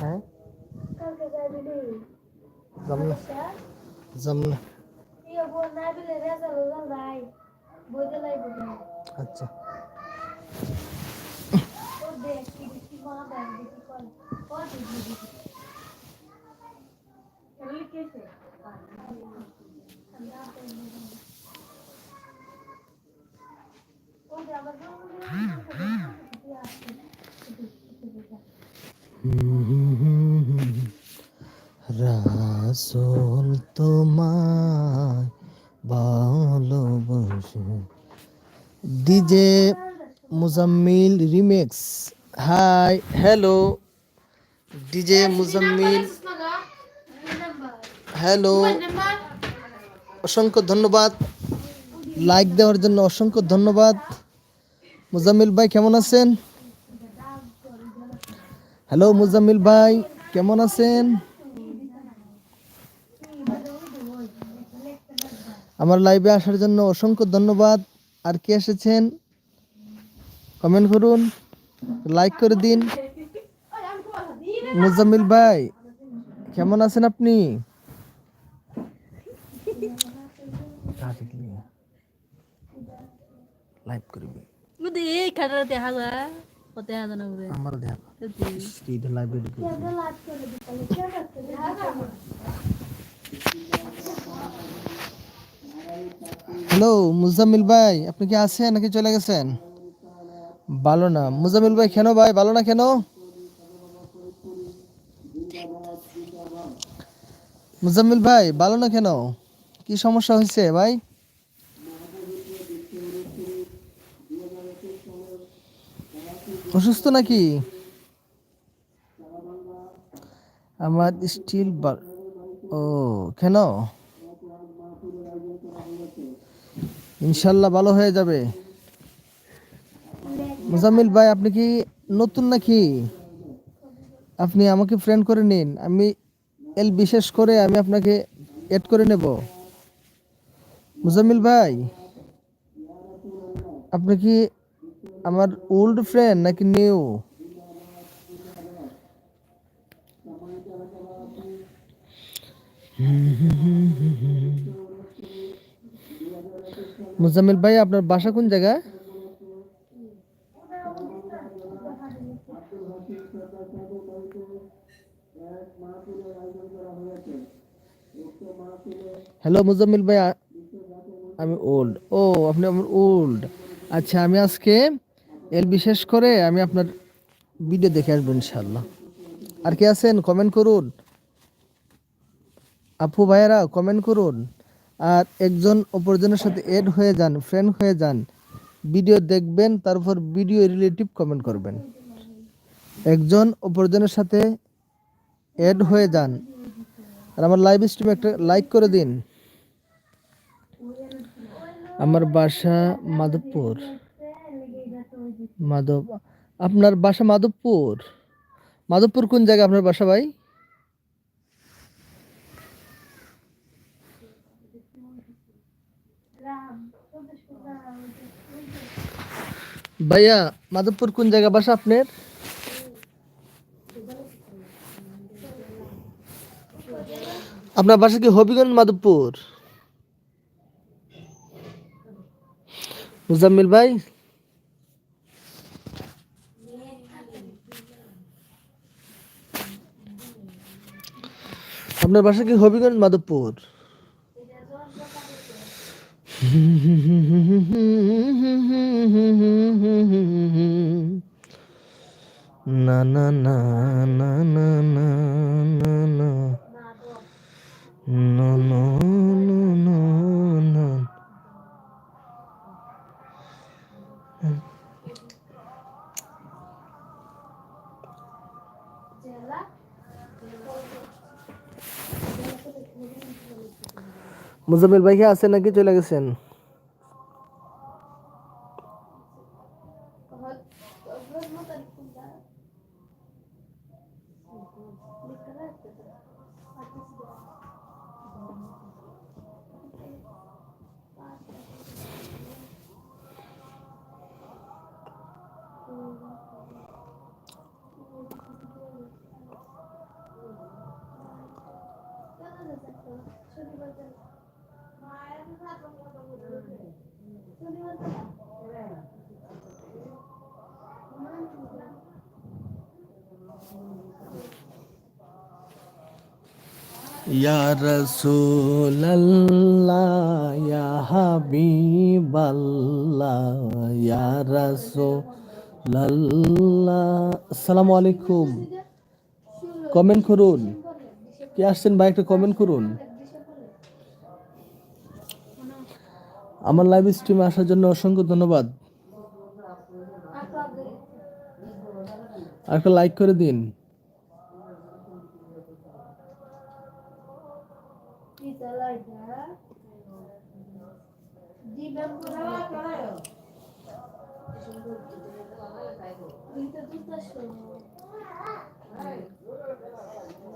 हैं? जमना। जमना। ये बोलना भी ले रहा चलो चल भाई बोल दे लाई बोल अच्छा। तो देख कि किसी वहाँ बैठ गई कौन कौन दीदी दीदी चल कैसे ठंडा पे कौन जावा রাসুল তোমায় ভালোবাসে DJ Muzammil remix. Hi hello DJ Muzammil. Hello অসংখ্য ধন্যবাদ। লাইক দেওয়ার জন্য অসংখ্য ধন্যবাদ। মুজাম্মিল ভাই কেমন আছেন? হ্যালো মুজাম্মিল ভাই কেমন আছেন? আমার লাইভে আসার জন্য অসংখ্য ধন্যবাদ। আর কে এসেছেন? কমেন্ট করুন লাইক করে দিন। মুজাম্মিল ভাই কেমন আছেন আপনি? লাইভ করবি. আমার দেখ স্ট্রিট লাইভে করে হ্যালো, মুজাম্মিল ভাই, আপনি কি আছেন নাকি চলে গেছেন? ভালো না। মুজাম্মিল ভাই, কেন ভাই? ভালো না কেন? মুজাম্মিল ভাই, ভালো না কেন? কি সমস্যা হয়েছে ভাই? অসুস্থ নাকি? আমার স্টিল ও, কেন? ইনশাল্লাহ ভালো হয়ে যাবে। মুজাম্মিল ভাই, আপনি কি নতুন নাকি? আপনি আমাকে ফ্রেন্ড করে নিন। আমি এল বিশেষ করে আমি আপনাকে এড করে নেব। মুজাম্মিল ভাই, আপনি কি আমার ওল্ড ফ্রেন্ড নাকি নিউ মুজাম্মিল ভাই, আপনার বাসা কোন জায়গায়? হ্যালো মুজাম্মিল ভাই আমি ওল্ড ও, আপনি আমার ওল্ড আচ্ছা আমি আজকে এর বিশেষ করে আমি আপনার ভিডিও দেখে আসব ইনশাল্লাহ আর কে আছেন? কমেন্ট করুন। আপু ভাইয়েরা কমেন্ট করুন। আর একজন অপরজনের সাথে এড হয়ে যান ফ্রেন্ড হয়ে যান ভিডিও দেখবেন, তারপর ভিডিও রিলেটিভ কমেন্ট করবেন। একজন অপরজনের সাথে এড হয়ে যান, আর আমার লাইভ স্ট্রিম একটা লাইক করে দিন। আমার বাসা মাধবপুর। মাধব, আপনার বাসা মাধবপুর। মাধবপুর কোন জায়গায় আপনার বাসা ভাই? ভাইয়া, মাধবপুর কোন জায়গা বাসা আপনার? আপনার বাসা কি হবিগঞ্জ, মাধবপুর? মুজাম্মিল ভাই? আপনার বাসা কি হবিগঞ্জ, মাধবপুর? না না না. মুজাম্মিল ভাই আছেন নাকি? চলে গেছেন? Ya Rasulallah, Ya Habiballah, Ya Rasulallah. Assalamualaikum. Komen kurun. কে আসছেন ভাই, একটা কমেন্ট করুন। আমার লাইভ স্ট্রিমে আসার জন্য অসংখ্য ধন্যবাদ। আর একটা লাইক করে দিন।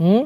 হুম